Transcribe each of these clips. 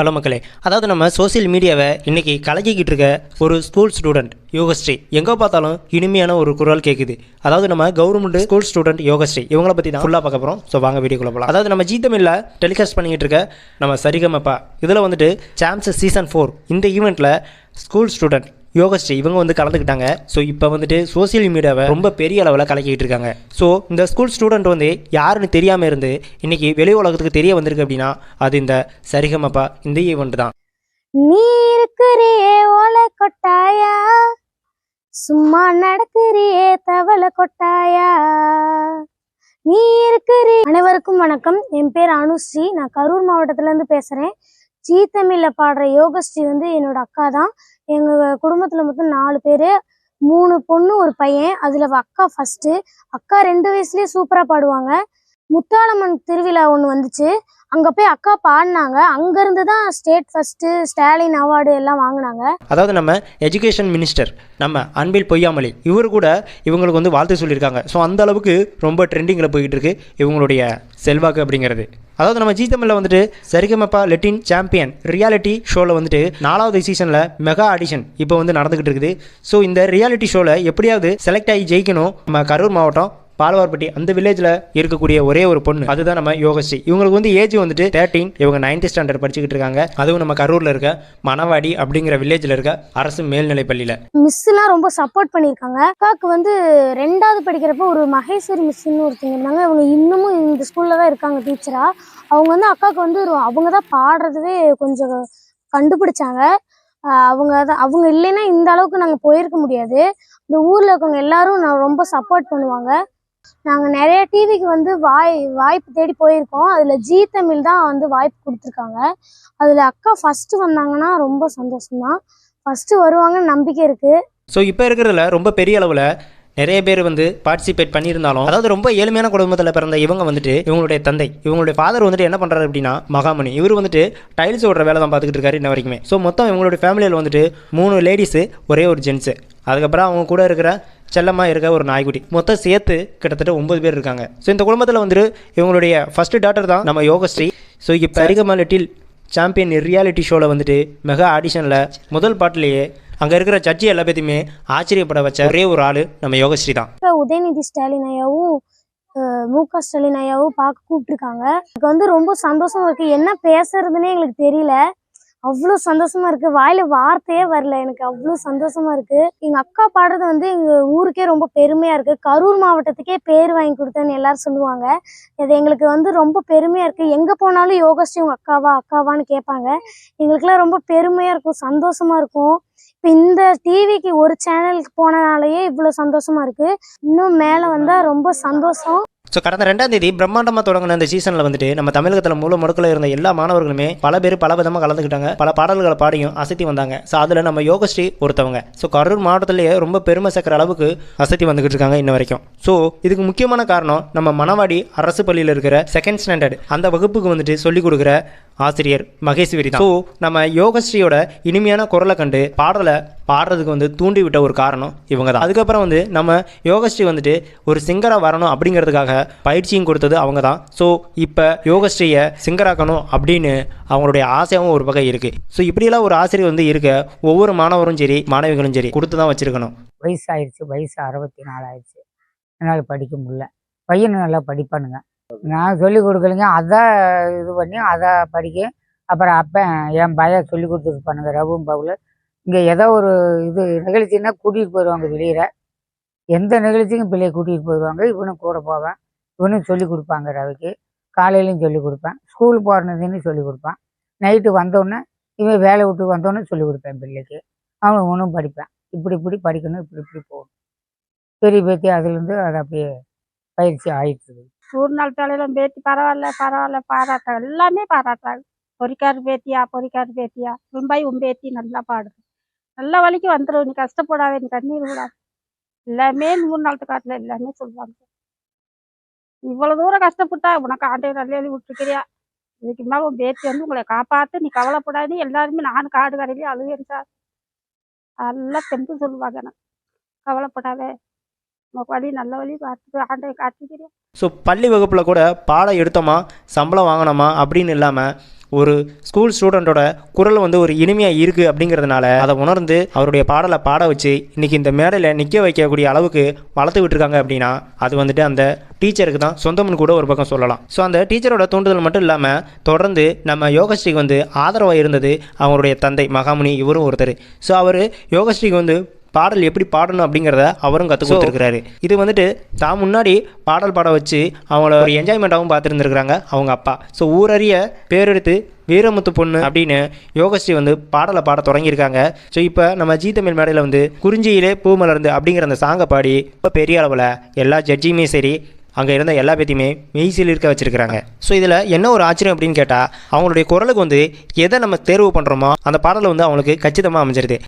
Hello மக்களே அதாவது நம்ம சோஷியல் மீடியாவை இன்றைக்கி கலக்கிக்கிட்டு இருக்க ஒரு ஸ்கூல் ஸ்டூடெண்ட் யோகஸ்ரீ. எங்கே பார்த்தாலும் இனிமையான ஒரு குரல் கேட்குது அதாவது நம்ம கவர்மெண்ட் ஸ்கூல் ஸ்டூடெண்ட் யோகஸ்ரீ. இவங்கள பற்றி தான் ஃபுல்லாக பார்க்க போகிறோம் ஸோ வாங்க வீடியோக்குள்ள போகலாம் அதாவது நம்ம ஜீ டெலிகாஸ்ட் பண்ணிக்கிட்டு இருக்க நம்ம சரிகமப்பா. இதில் வந்துட்டு சாம்ஸ் சீசன் ஃபோர் இந்த ஈவெண்ட்டில் ஸ்கூல் ஸ்டூடெண்ட் யோகஸ்ரீ இவங்க வந்து கலந்துக்கிட்டாங்க. ஸோ இப்போ வந்துட்டு சோசியல் மீடியாவை ரொம்ப பெரிய அளவில் கலக்கிட்டு இருக்காங்க. ஸோ இந்த ஸ்கூல் ஸ்டூடெண்ட் வந்து யாருன்னு தெரியாமல் இருந்து இன்னைக்கு வெளி உலகத்துக்கு தெரிய வந்திருக்கு அப்படின்னா அது இந்த சரிகமப்பா இந்த ஈவெண்ட் தான். நீ இருக்கிறியே ஓலை கொட்டாயா? சும்மா நடக்கிறியே தவளை கொட்டாயா? நீ இருக்கிறி. அனைவருக்கும் வணக்கம். என் பேர் அனுஸ்ரீ. நான் கரூர் மாவட்டத்துல இருந்து பேசுறேன். ஜீ பாடுற யோகஸ்ரீ வந்து என்னோட அக்கா தான் எங்கள் குடும்பத்தில் மொத்தம் நாலு பேர் மூணு பொண்ணு ஒரு பையன். அதில் அக்கா ஃபஸ்ட்டு அக்கா ரெண்டு வயசுலேயே சூப்பராக பாடுவாங்க. முத்தாளம்மன் திருவிழா ஒன்று வந்துச்சு. அங்கே போய் அக்கா பாடினாங்க. அங்கேருந்து தான் ஸ்டேட் ஃபஸ்ட்டு ஸ்டாலின் அவார்டு எல்லாம் வாங்கினாங்க. அதாவது நம்ம எஜுகேஷன் மினிஸ்டர் நம்ம அன்பில் பொய்யாமலி இவர் கூட இவங்களுக்கு வந்து வாழ்த்து சொல்லியிருக்காங்க. ஸோ அந்த அளவுக்கு ரொம்ப ட்ரெண்டிங்கில் போய்கிட்டு இருக்கு இவங்களுடைய செல்வாக்கு அப்படிங்கிறது. அதாவது நம்ம ஜி தமிழில் வந்துட்டு சரிகமப்பா லெட்டின் சாம்பியன் ரியாலிட்டி ஷோவில் வந்துட்டு நாலாவது சீசனில் மெகா ஆடிஷன் இப்போ வந்து நடந்துகிட்டு இருக்குது. ஸோ இந்த ரியாலிட்டி ஷோவில் எப்படியாவது செலக்ட் ஆகி ஜெயிக்கணும் நம்ம கரூர் மாவட்டம் பாலவார்பட்டி அந்த வில்லேஜில் இருக்கக்கூடிய ஒரே ஒரு பொண்ணு. அதுதான் நம்ம யோகஸ்ரீ. இவங்களுக்கு வந்து ஏஜ் வந்துட்டு தேர்ட்டீன் இவங்க நைன்த் ஸ்டாண்டர்ட் படிச்சுக்கிட்டு இருக்காங்க. அதுவும் நம்ம கரூரில் இருக்க மணவாடி அப்படிங்கிற வில்லேஜில் இருக்க அரசு மேல்நிலை பள்ளியில் மிஸ்லாம் ரொம்ப சப்போர்ட் பண்ணியிருக்காங்க. அக்காவுக்கு வந்து ரெண்டாவது படிக்கிறப்போ ஒரு மகேஸ்வரி மிஸ்ன்னு ஒருத்தங்க இருந்தாங்க. அவங்க இன்னமும் இந்த ஸ்கூலில் தான் இருக்காங்க டீச்சராக அவங்க வந்து அக்காவுக்கு வந்து அவங்க தான் பாடுறதுவே கொஞ்சம் கண்டுபிடிச்சாங்க. அவங்க தான் அவங்க இல்லைன்னா இந்த அளவுக்கு நாங்கள் போயிருக்க முடியாது. இந்த ஊரில் இருக்கவங்க எல்லாரும் நான் ரொம்ப சப்போர்ட் பண்ணுவாங்க. நாங்கள் நிறைய டிவிக்கு வந்து வாய் வாய்ப்பு தேடி போயிருக்கோம். அதில் ஜீ தமிழ் தான் வந்து வாய்ப்பு கொடுத்துருக்காங்க. அதில் அக்கா ஃபஸ்ட்டு வந்தாங்கன்னா ரொம்ப சந்தோஷம்தான். ஃபஸ்ட்டு வருவாங்கன்னு நம்பிக்கை இருக்குது ஸோ இப்போ இருக்கிறதுல ரொம்ப பெரிய அளவில் நிறைய பேர் வந்து பார்ட்டிசிபேட் பண்ணியிருந்தாலும் அதாவது ரொம்ப ஏழ்மையான குடும்பத்தில் பிறந்த இவங்க வந்துட்டு இவங்களுடைய தந்தை இவங்களுடைய ஃபாதர் வந்துட்டு என்ன பண்ணுறாரு அப்படின்னா மகாமணி. இவர் வந்துட்டு டைல்ஸ் ஓடுற வேலை தான் பார்த்துக்கிட்டு இருக்காரு இன்ன வரைக்குமே. ஸோ மொத்தம் இவங்களுடைய ஃபேமிலியில் வந்துட்டு மூணு லேடிஸு ஒரே ஒரு ஜென்ஸு அதுக்கப்புறம் அவங்க கூட இருக்கிற செல்லமா இருக்க ஒரு நாய்க்குட்டி. மொத்தம் சேர்த்து கிட்டத்தட்ட ஒன்பது பேர் இருக்காங்க. ஸோ இந்த குடும்பத்தில் வந்துட்டு இவங்களுடைய ஃபர்ஸ்ட் டாட்டர் தான் நம்ம யோகஸ்ரீ. ஸோ இப்போ அரிகமா லிட்டில் சாம்பியன் ரியாலிட்டி ஷோவில் வந்துட்டு மெகா ஆடிஷனில் முதல் பாட்டிலேயே அங்கே இருக்கிற ஜட்ஜி எல்லா பேத்தையுமே ஆச்சரியப்பட வச்ச ஒரே ஒரு ஆள் நம்ம யோகஸ்ரீ தான். இப்ப உதயநிதி ஸ்டாலின் ஐயாவும் மு க ஸ்டாலின் ஐயாவும் பார்க்க கூப்பிட்டுருக்காங்க. எனக்கு வந்து ரொம்ப சந்தோஷமா இருக்கு. என்ன பேசுறதுன்னே எங்களுக்கு தெரியல. அவ்வளோ சந்தோஷமா இருக்கு. வாயில வார்த்தையே வரல. எனக்கு அவ்வளோ சந்தோஷமா இருக்கு. எங்க அக்கா பாடுறது வந்து எங்க ஊருக்கே ரொம்ப பெருமையா இருக்கு. கரூர் மாவட்டத்துக்கே பேர் வாங்கி கொடுத்தேன்னு எல்லாரும் சொல்லுவாங்க. இது எங்களுக்கு வந்து ரொம்ப பெருமையா இருக்கு. எங்க போனாலும் யோகஸ்ரீ உங்க அக்காவா அக்காவான்னு கேட்பாங்க. எங்களுக்குலாம் ரொம்ப பெருமையா இருக்கும். சந்தோஷமா இருக்கும். இப்போ இந்த டிவிக்கு ஒரு சேனலுக்கு போனனாலேயே இவ்வளோ சந்தோஷமா இருக்கு. இன்னும் மேலே வந்தால் ரொம்ப சந்தோஷம். ஸோ கடந்த ரெண்டாம் தேதி பிரம்மாண்டமாக தொடங்கின இந்த சீசனில் வந்துட்டு நம்ம தமிழகத்தில் மூல முடுக்கில் இருந்த எல்லா மாணவர்களுமே பல பேர் பல விதமாக கலந்துக்கிட்டாங்க. பல பாடல்களை பாடியும் அசத்தி வந்தாங்க. ஸோ அதில் நம்ம யோகஸ்ரீ ஒருத்தவங்க. ஸோ கரூர் மாவட்டத்திலேயே ரொம்ப பெருமை சேர்க்குற அளவுக்கு அசத்தி வந்துக்கிட்டு இருக்காங்க இன்ன வரைக்கும். ஸோ இதுக்கு முக்கியமான காரணம் நம்ம மணவாடி அரசு பள்ளியில் இருக்கிற செகண்ட் ஸ்டாண்டர்ட் அந்த வகுப்புக்கு வந்துட்டு சொல்லிக் கொடுக்குற ஆசிரியர் மகேஸ்வரி தான் ஸோ நம்ம யோகஸ்ரீயோட இனிமையான குரலை கண்டு பாடலை பாடுறதுக்கு வந்து தூண்டி விட்ட ஒரு காரணம் இவங்க தான் அதுக்கப்புறம் வந்து நம்ம யோகஸ்ரீ வந்துட்டு ஒரு சிங்கராக வரணும் அப்படிங்கிறதுக்காக பயிற்சியும் கொடுத்தது அவங்க தான் ஸோ இப்போ யோகஸ்ரீயை சிங்கராக்கணும் அப்படின்னு அவங்களுடைய ஆசையாகவும் ஒரு வகை இருக்குது ஸோ இப்படியெல்லாம் ஒரு ஆசிரியர் வந்து இருக்க ஒவ்வொரு மாணவரும் சரி மாணவிகளும் சரி கொடுத்து தான் வச்சிருக்கணும். வயசு ஆயிடுச்சு வயசு அறுபத்தி நாலு ஆயிடுச்சு என்னால் படிக்க முடியல. பையன் நல்லா படிப்பானுங்க. நான் சொல்லிக் கொடுக்கலைங்க. அதான் இது பண்ணி அதை படிக்க அப்புறம் அப்போ என் பையன் சொல்லி கொடுத்துட்டு பண்ணுங்க ரவும் பவுல் இங்கே ஏதோ ஒரு இது நிகழ்ச்சின்னா கூட்டிகிட்டு போயிடுவாங்க வெளியில். எந்த நிகழ்ச்சிக்கும் பிள்ளைய கூட்டிகிட்டு போயிடுவாங்க. இவனும் கூட போவேன். இவனும் சொல்லி கொடுப்பாங்க ரவிக்கு. காலையிலையும் சொல்லி கொடுப்பேன். ஸ்கூல் போகிறதுன்னு சொல்லி கொடுப்பான். நைட்டு வந்தோடனே இவன் வேலை விட்டு வந்தோடனே சொல்லி கொடுப்பேன் பிள்ளைக்கு. அவனும் இவனும் படிப்பேன். இப்படி இப்படி படிக்கணும் இப்படி இப்படி போகணும். பெரிய பேத்தி அதுலேருந்து அதை அப்படியே பயிற்சி ஆயிடுச்சு ஒரு நாள் தலையிலும் பேத்தி பரவாயில்ல பரவாயில்ல பாராட்டாங்க எல்லாமே பாராட்டாங்க பொறிக்காரு பேத்தியா பொறிக்காரு பேத்தியா ரொம்பாய் உன் பேத்தி நல்லா பாடுது. நல்ல வழிக்கு வந்துடும் நீ கஷ்டப்படாத நீ கண்ணீர் விடாது எல்லாமே மூணு நாள் காட்டில் எல்லாமே சொல்லுவாங்க. இவ்வளவு தூரம் கஷ்டப்பட்டா உனக்கு ஆண்டே நல்ல எழுதி விட்டுருக்கிறியா இதுக்கு மேலே உன் பேத்தி வந்து உங்களை காப்பாத்து நீ கவலைப்படாது எல்லாருமே நானும் காடு கரையிலேயே அழுகிறேன் சார். எல்லாம் தெம்பு சொல்லுவாங்க எனக்கு. கவலைப்படாத. வழி நல்ல வழி பார்த்து ஆண்டை காட்டிக்கிறேன் ஸோ பள்ளி வகுப்பில் கூட பாடம் எடுத்தோமா சம்பளம் வாங்கினோமா அப்படின்னு இல்லாமல் ஒரு ஸ்கூல் ஸ்டூடெண்ட்டோட குரல் வந்து ஒரு இனிமையாக இருக்குது அப்படிங்கிறதுனால அதை உணர்ந்து அவருடைய பாடலை பாட வச்சு இன்றைக்கி இந்த மேடையில் நிற்க வைக்கக்கூடிய அளவுக்கு வளர்த்து விட்டுருக்காங்க அப்படின்னா அது வந்துட்டு அந்த டீச்சருக்கு தான் சொந்தம்னு கூட ஒரு பக்கம் சொல்லலாம். ஸோ அந்த டீச்சரோட தூண்டுதல் மட்டும் இல்லாமல் தொடர்ந்து நம்ம யோகஸ்ரீக்கு வந்து ஆதரவாக இருந்தது அவங்களுடைய தந்தை மகாமுனி இவரும் ஒருத்தர். ஸோ அவர் யோகஸ்ரீக்கு வந்து பாடல் எப்படி பாடணும் அப்படிங்கிறத அவரும் கற்றுக் கொடுத்துருக்காரு இது வந்துட்டு தான் முன்னாடி பாடல் பாட வச்சு அவங்கள ஒரு என்ஜாய்மெண்ட்டாகவும் பார்த்துருந்துருக்குறாங்க அவங்க அப்பா. ஸோ ஊரறிய பேரெடுத்து வீரமுத்து பொண்ணு அப்படின்னு யோகஸ்ரீ வந்து பாடலை பாட தொடங்கியிருக்காங்க. ஸோ இப்போ நம்ம ஜீ தமிழ் மேடையில் வந்து குறிஞ்சியிலே பூ மலர்ந்து அப்படிங்கிற அந்த சாங்கை பாடி இப்போ பெரிய அளவில் எல்லா ஜட்ஜியுமே சரி அங்கே இருந்த எல்லா பேத்தையுமே மெய்சில் இருக்க வச்சிருக்கிறாங்க. ஸோ இதில் என்ன ஒரு ஆச்சரியம் அப்படின்னு கேட்டால் அவங்களுடைய குரலுக்கு வந்து எதை நம்ம தேர்வு பண்ணுறோமோ அந்த பாடல் வந்து அவங்களுக்கு கச்சிதமாக அமைஞ்சிருது.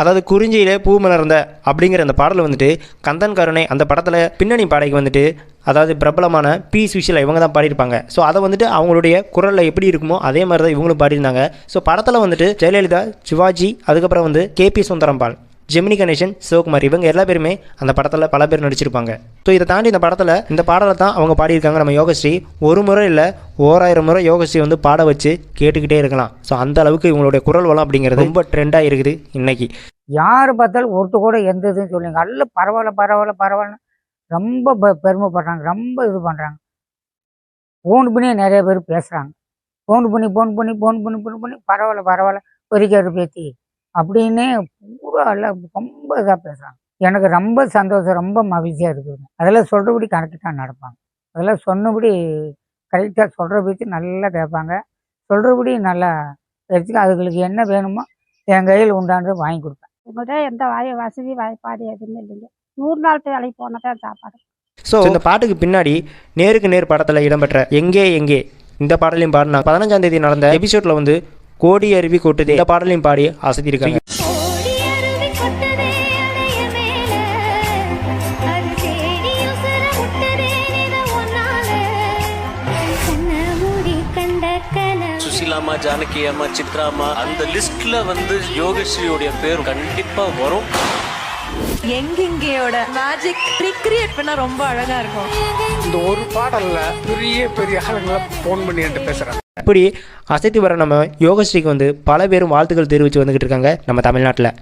அதாவது குறிஞ்சியிலே பூ மலர்ந்த அப்படிங்கிற அந்த பாடல் வந்துட்டு கந்தன் கருணை அந்த படத்தில் பின்னணி பாடைக்கு வந்துட்டு அதாவது பிரபலமான பி சுஷிலா இவங்க தான் பாடியிருப்பாங்க. ஸோ அதை வந்துட்டு அவங்களுடைய குரலில் எப்படி இருக்குமோ அதே மாதிரி தான் இவங்களும் பாடியிருந்தாங்க. ஸோ படத்தில் வந்துட்டு ஜெயலலிதா சிவாஜி அதுக்கப்புறம் வந்து கேபி சுந்தரம்பால் ஜெமினி கணேசன் சிவகுமார் இவங்க எல்லா பேருமே அந்த படத்தில் பல பேர் நடிச்சிருப்பாங்க. ஸோ இதை தாண்டி இந்த படத்தில் இந்த பாடலை தான் அவங்க பாடியிருக்காங்க. நம்ம யோகஸ்ரீ ஒரு முறை இல்லை ஓராயிரம் முறை யோகஸ்ரீ வந்து பாட வச்சு கேட்டுக்கிட்டே இருக்கலாம். ஸோ அந்த அளவுக்கு இவங்களுடைய குரல் வளம் அப்படிங்கிறது ரொம்ப ட்ரெண்டாக இருக்குது இன்னைக்கு. யார் பார்த்தாலும் ஒருத்தர் கூட எந்த இதுன்னு சொல்லுங்க. நல்ல பரவாயில்ல பரவாயில்ல பரவாயில்ல. ரொம்ப பெ- பெருமைப்படுறாங்க. ரொம்ப இது பண்ணுறாங்க ஃபோன் பண்ணி நிறைய பேர் பேசுகிறாங்க ஃபோன் பண்ணி ஃபோன் பண்ணி ஃபோன் பண்ணி ஃபோன் பண்ணி பரவாயில்ல பரவாயில்ல. பொறிக்காரு பேத்தி. அப்படின்னு பூரா எல்லாம் ரொம்ப இதாக பேசுகிறாங்க எனக்கு ரொம்ப சந்தோஷம் ரொம்ப மகிழ்ச்சியாக இருக்குதுங்க. அதெல்லாம் சொல்கிறபடி கரெக்டாக நடப்பாங்க. அதெல்லாம் சொன்னபடி கரெக்டாக சொல்கிற பேச்சு நல்லா கேட்பாங்க. சொல்கிறபடி நல்லா எடுத்துக்க அதுங்களுக்கு என்ன வேணுமோ என் கையில் உண்டானது வாங்கி கொடுப்பேன். உங்கள்கிட்ட எந்த வாய் வசதி வாய்ப்பாடு எதுவுமே இல்லைங்க. நூறு நாள் வேலைக்கு போனால் தான் சாப்பாடு. ஸோ இந்த பாட்டுக்கு பின்னாடி நேருக்கு நேர் படத்தில் இடம்பெற்ற எங்கே எங்கே இந்த பாடலையும் பாடினா பதினஞ்சாம் தேதி நடந்த எபிசோட்ல வந்து கோடி அருவி கொட்டுது. இந்த பாடலையும் பாடி கனவு சுசிலாமா ஜானகி அம்மா சித்ராமா அந்த லிஸ்ட்ல வந்து யோகஸ்ரீயோடைய பேர் கண்டிப்பா வரும். எங்கெங்கேயோட மேஜிக் ரீக்ரியேட் பண்ணா ரொம்ப அழகா இருக்கும். இந்த ஒரு பாடல்ல பெரிய பெரிய ஆளுங்களை ஃபோன் பண்ணி என்கிட்ட பேசுறாங்க. இப்படி அசைத்து வர நம்ம யோகஸ்ரீக்கு வந்து பல பேரும் வாழ்த்துக்கள் தெரிவித்து வந்துகிட்டு இருக்காங்க நம்ம தமிழ்நாட்டில்.